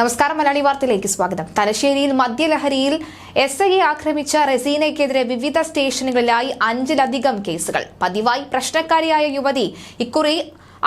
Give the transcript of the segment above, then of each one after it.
നമസ്കാരം മലയാളി വാർത്തയിലേക്ക് സ്വാഗതം. തലശ്ശേരിയിൽ മദ്യലഹരിയിൽ എസ് ഐയെ ആക്രമിച്ച റസീനയ്ക്കെതിരെ വിവിധ സ്റ്റേഷനുകളിലായി അഞ്ചിലധികം കേസുകൾ. പതിവായി പ്രശ്നക്കാരിയായ യുവതി ഇക്കുറി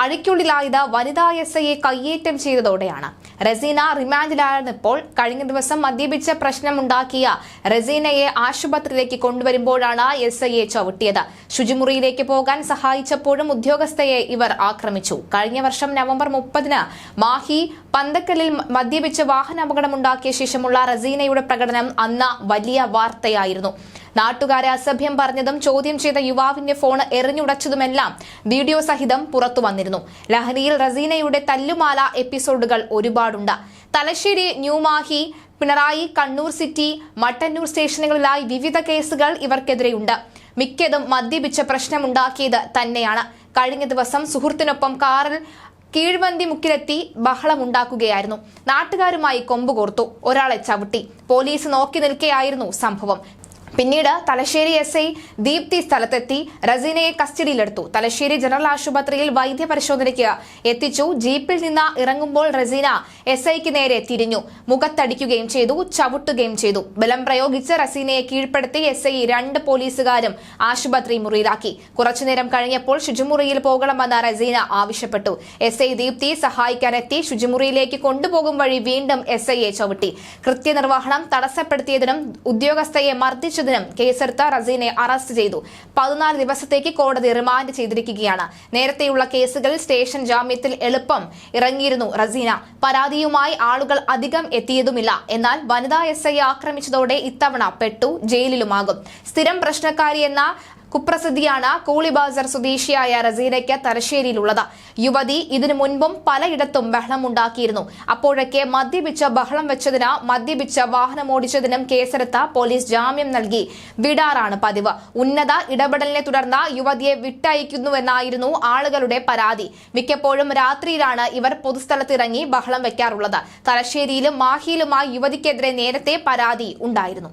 അഴിക്കുള്ളിലായത് വനിതാ എസ് ഐയെ കയ്യേറ്റം ചെയ്തതോടെയാണ്. റസീന റിമാൻഡിലായിരുന്നപ്പോൾ കഴിഞ്ഞ ദിവസം മദ്യപിച്ച പ്രശ്നമുണ്ടാക്കിയ റസീനയെ ആശുപത്രിയിലേക്ക് കൊണ്ടുവരുമ്പോഴാണ് എസ് ഐയെ ചവിട്ടിയത്. ശുചിമുറിയിലേക്ക് പോകാൻ സഹായിച്ചപ്പോഴും ഉദ്യോഗസ്ഥയെ ഇവർ ആക്രമിച്ചു. കഴിഞ്ഞ വർഷം നവംബർ മുപ്പതിന് മാഹി പന്തക്കലിൽ മദ്യപിച്ച് വാഹനാപകടമുണ്ടാക്കിയ ശേഷമുള്ള റസീനയുടെ പ്രകടനം അന്ന് വലിയ വാർത്തയായിരുന്നു. നാട്ടുകാരെ അസഭ്യം പറഞ്ഞതും ചോദ്യം ചെയ്ത യുവാവിന്റെ ഫോൺ എറിഞ്ഞുടച്ചതുമെല്ലാം വീഡിയോ സഹിതം പുറത്തു വന്നിരുന്നു. ലഹരിയിൽ റസീനയുടെ തല്ലുമാല എപ്പിസോഡുകൾ ഒരുപാടുണ്ട്. തലശ്ശേരി ന്യൂമാഹി പിണറായി കണ്ണൂർ സിറ്റി മട്ടന്നൂർ സ്റ്റേഷനുകളിലായി വിവിധ കേസുകൾ ഇവർക്കെതിരെയുണ്ട്. മിക്കതും മദ്യപിച്ച പ്രശ്നമുണ്ടാക്കിയത് തന്നെയാണ്. കഴിഞ്ഞ ദിവസം സുഹൃത്തിനൊപ്പം കാറിൽ കീഴ്വന്തി മുക്കിലെത്തി ബഹളമുണ്ടാക്കുകയായിരുന്നു. നാട്ടുകാരുമായി കൊമ്പുകോർത്തു. ഒരാളെ ചവിട്ടി. പോലീസ് നോക്കി നിൽക്കെയായിരുന്നു സംഭവം. പിന്നീട് തലശ്ശേരി എസ് ഐ ദീപ്തി സ്ഥലത്തെത്തി. റസീനയെ കസ്റ്റഡിയിലെടുത്തു. തലശ്ശേരി ജനറൽ ആശുപത്രിയിൽ വൈദ്യപരിശോധനയ്ക്ക് എത്തിച്ചു. ജീപ്പിൽ നിന്ന് ഇറങ്ങുമ്പോൾ റസീന എസ് ഐക്ക് നേരെ തിരിഞ്ഞു. മുഖത്തടിക്കുകയും ചെയ്തു ചവിട്ടുകയും ചെയ്തു. ബലം പ്രയോഗിച്ച് റസീനയെ കീഴ്പ്പെടുത്തി എസ് ഐ രണ്ട് പോലീസുകാരും ആശുപത്രി മുറിയിലാക്കി. കുറച്ചുനേരം കഴിഞ്ഞപ്പോൾ ശുചിമുറിയിൽ പോകണമെന്ന് റസീന ആവശ്യപ്പെട്ടു. എസ് ഐ ദീപ്തി സഹായിക്കാനെത്തി. ശുചിമുറിയിലേക്ക് കൊണ്ടുപോകും വഴി വീണ്ടും എസ് ഐയെ ചവിട്ടി. കൃത്യനിർവഹണം തടസ്സപ്പെടുത്തിയതിനും ഉദ്യോഗസ്ഥയെ മർദ്ദിച്ചതിനും കേസെടുത്ത റസീനെ അറസ്റ്റ് ചെയ്തു. പതിനാല് ദിവസത്തേക്ക് കോടതി റിമാൻഡ് ചെയ്തിരിക്കുകയാണ്. നേരത്തെയുള്ള കേസുകളിൽ സ്റ്റേഷൻ ജാമ്യത്തിൽ എളുപ്പം ഇറങ്ങിയിരുന്നു റസീന. പരാതിയുമായി ആളുകൾ അധികം എത്തിയതുമില്ല. എന്നാൽ വനിതാ എസ് ഐ ആക്രമിച്ചതോടെ ഇത്തവണ പെട്ടു ജയിലിലുമാകും. സ്ഥിരം പ്രശ്നക്കാരി എന്ന കുപ്രസിദ്ധിയാണ് കൂളിബാസർ സ്വദേശിയായ റസീനയ്ക്ക് തലശ്ശേരിയിലുള്ളത്. യുവതി ഇതിനു മുൻപും പലയിടത്തും ബഹളമുണ്ടാക്കിയിരുന്നു. അപ്പോഴൊക്കെ മദ്യപിച്ച് ബഹളം വെച്ചതിന് മദ്യപിച്ച് വാഹനമോടിച്ചതിനും കേസെടുത്ത പോലീസ് ജാമ്യം നൽകി. വിടാറാണ് പതിവ്. ഉന്നത ഇടപെടലിനെ തുടർന്ന് യുവതിയെ വിട്ടയക്കുന്നുവെന്നായിരുന്നു ആളുകളുടെ പരാതി. മിക്കപ്പോഴും രാത്രിയിലാണ് ഇവർ പൊതുസ്ഥലത്തിറങ്ങി ബഹളം വെക്കാറുള്ളത്. തലശ്ശേരിയിലും മാഹിയിലുമായി യുവതിക്കെതിരെ നേരത്തെ പരാതി ഉണ്ടായിരുന്നു.